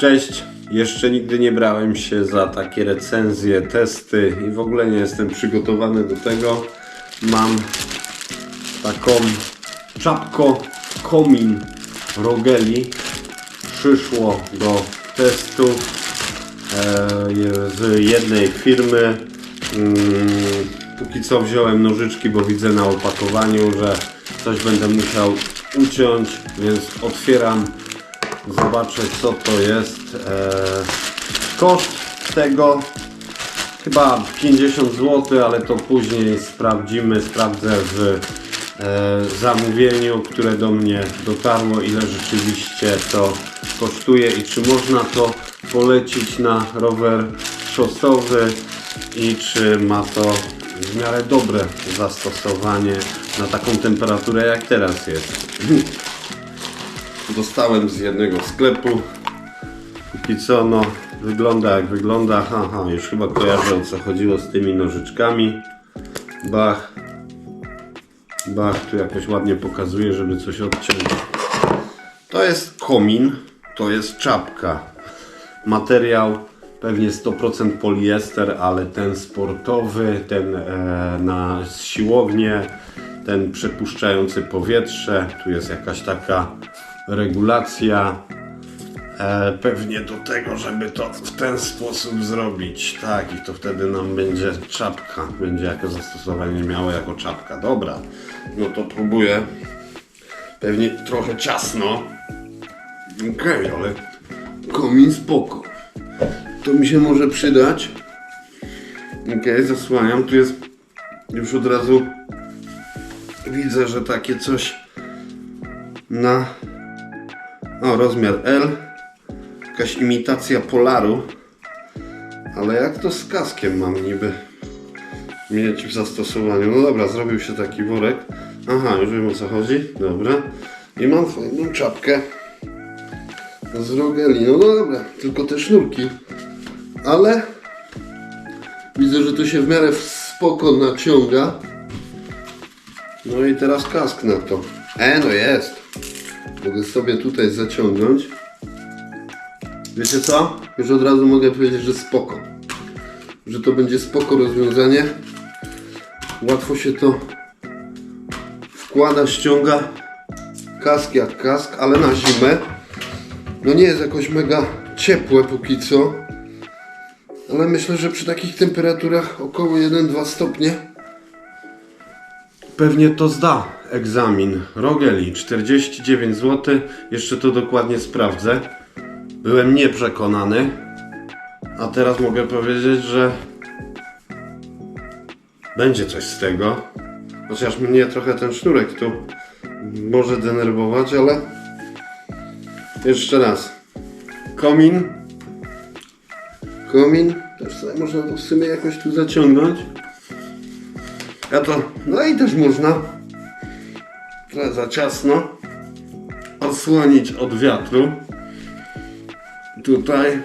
Cześć! Jeszcze nigdy nie brałem się za takie recenzje, testy i w ogóle nie jestem przygotowany do tego. Mam taką czapko komin Rogeli. Przyszło do testu z jednej firmy. Mm, Póki co wziąłem nożyczki, bo widzę na opakowaniu, że coś będę musiał uciąć, więc otwieram Zobaczę co to jest. Eee, koszt tego chyba 50 zł, ale to później sprawdzimy. Sprawdzę w e, zamówieniu, które do mnie dotarło, ile rzeczywiście to kosztuje i czy można to polecić na rower szosowy i czy ma to w miarę dobre zastosowanie na taką temperaturę jak teraz jest. dostałem z jednego sklepu. Póki co, no, wygląda jak wygląda. Haha, już chyba kojarzę o co chodziło z tymi nożyczkami. Bach. Bach, tu jakoś ładnie pokazuje, żeby coś odciąć. To jest komin, to jest czapka. Materiał pewnie 100% poliester, ale ten sportowy, ten e, na siłownię, ten przepuszczający powietrze. Tu jest jakaś taka regulacja. E, pewnie do tego, żeby to w ten sposób zrobić. Tak, i to wtedy nam będzie czapka. Będzie jako zastosowanie miało jako czapka. Dobra, no to próbuję. Pewnie trochę ciasno. Okej, ale komin spoko. To mi się może przydać. Okej, zasłaniam. Tu jest już od razu widzę, że takie coś na o, rozmiar L. Jakaś imitacja Polaru. Ale jak to z kaskiem mam niby mieć w zastosowaniu? No dobra, zrobił się taki worek. Aha, już wiem o co chodzi. Dobra. I mam fajną czapkę z rogeli. No dobra, tylko te sznurki. Ale widzę, że to się w miarę spoko naciąga. No i teraz kask na to. E, no jest. Mogę sobie tutaj zaciągnąć. Wiecie co? Już od razu mogę powiedzieć, że spoko. Że to będzie spoko rozwiązanie. Łatwo się to wkłada, ściąga. Kask jak kask, ale na zimę. No nie jest jakoś mega ciepłe póki co. Ale myślę, że przy takich temperaturach około 1-2 stopnie pewnie to zda egzamin. Rogeli 49 zł. Jeszcze to dokładnie sprawdzę. Byłem nieprzekonany. A teraz mogę powiedzieć, że będzie coś z tego. Chociaż mnie trochę ten sznurek tu może denerwować, ale jeszcze raz. Komin. Komin. Też sobie można to w sumie jakoś tu zaciągnąć. Ja to, no i też można trochę za ciasno odsłonić od wiatru. Tutaj.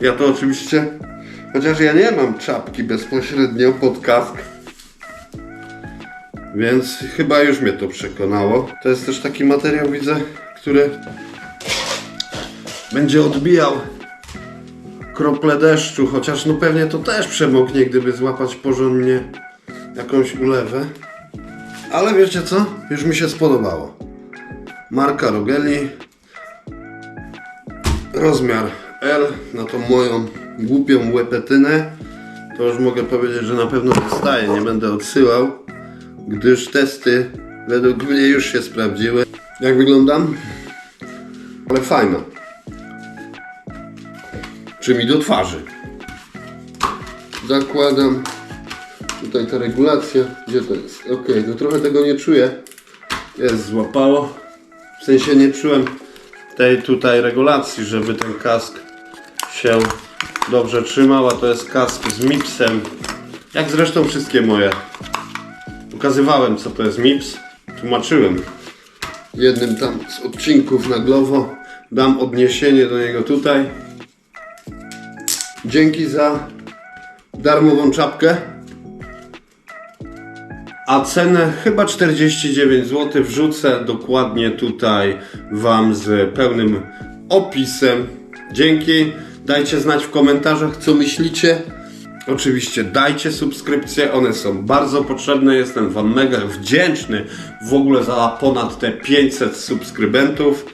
Ja to oczywiście, chociaż ja nie mam czapki bezpośrednio pod kask. Więc chyba już mnie to przekonało. To jest też taki materiał, widzę, który będzie odbijał krople deszczu, chociaż no pewnie to też przemoknie, gdyby złapać porządnie jakąś ulewę. Ale wiecie co? Już mi się spodobało. Marka Rogeli. Rozmiar L na tą moją głupią łepetynę. To już mogę powiedzieć, że na pewno dostaję, nie będę odsyłał, gdyż testy według mnie już się sprawdziły. Jak wyglądam? Ale fajna. Czy mi do twarzy? Zakładam. Tutaj ta regulacja. Gdzie to jest? Ok, no trochę tego nie czuję. Jest, złapało. W sensie nie czułem tej tutaj regulacji, żeby ten kask się dobrze trzymał, a to jest kask z MIPSem. Jak zresztą wszystkie moje. Pokazywałem co to jest MIPS. Tłumaczyłem. Jednym tam z odcinków na Glovo. dam odniesienie do niego tutaj. Dzięki za darmową czapkę. A cenę chyba 49 zł wrzucę dokładnie tutaj Wam z pełnym opisem. Dzięki. Dajcie znać w komentarzach, co myślicie. Oczywiście dajcie subskrypcje, one są bardzo potrzebne. Jestem Wam mega wdzięczny w ogóle za ponad te 500 subskrybentów,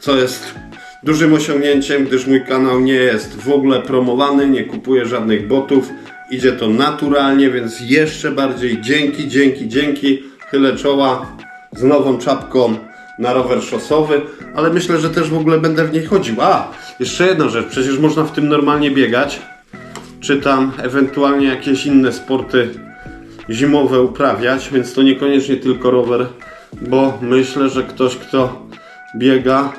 co jest dużym osiągnięciem, gdyż mój kanał nie jest w ogóle promowany, nie kupuję żadnych botów. Idzie to naturalnie, więc jeszcze bardziej dzięki, dzięki, dzięki. Chylę czoła z nową czapką na rower szosowy, ale myślę, że też w ogóle będę w niej chodził. A, jeszcze jedna rzecz, przecież można w tym normalnie biegać czy tam ewentualnie jakieś inne sporty zimowe uprawiać, więc to niekoniecznie tylko rower, bo myślę, że ktoś, kto biega,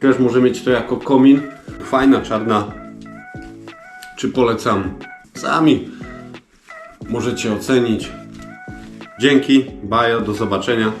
też może mieć to jako komin. Fajna, czarna. Czy polecam? Sami możecie ocenić. Dzięki, bajo, do zobaczenia.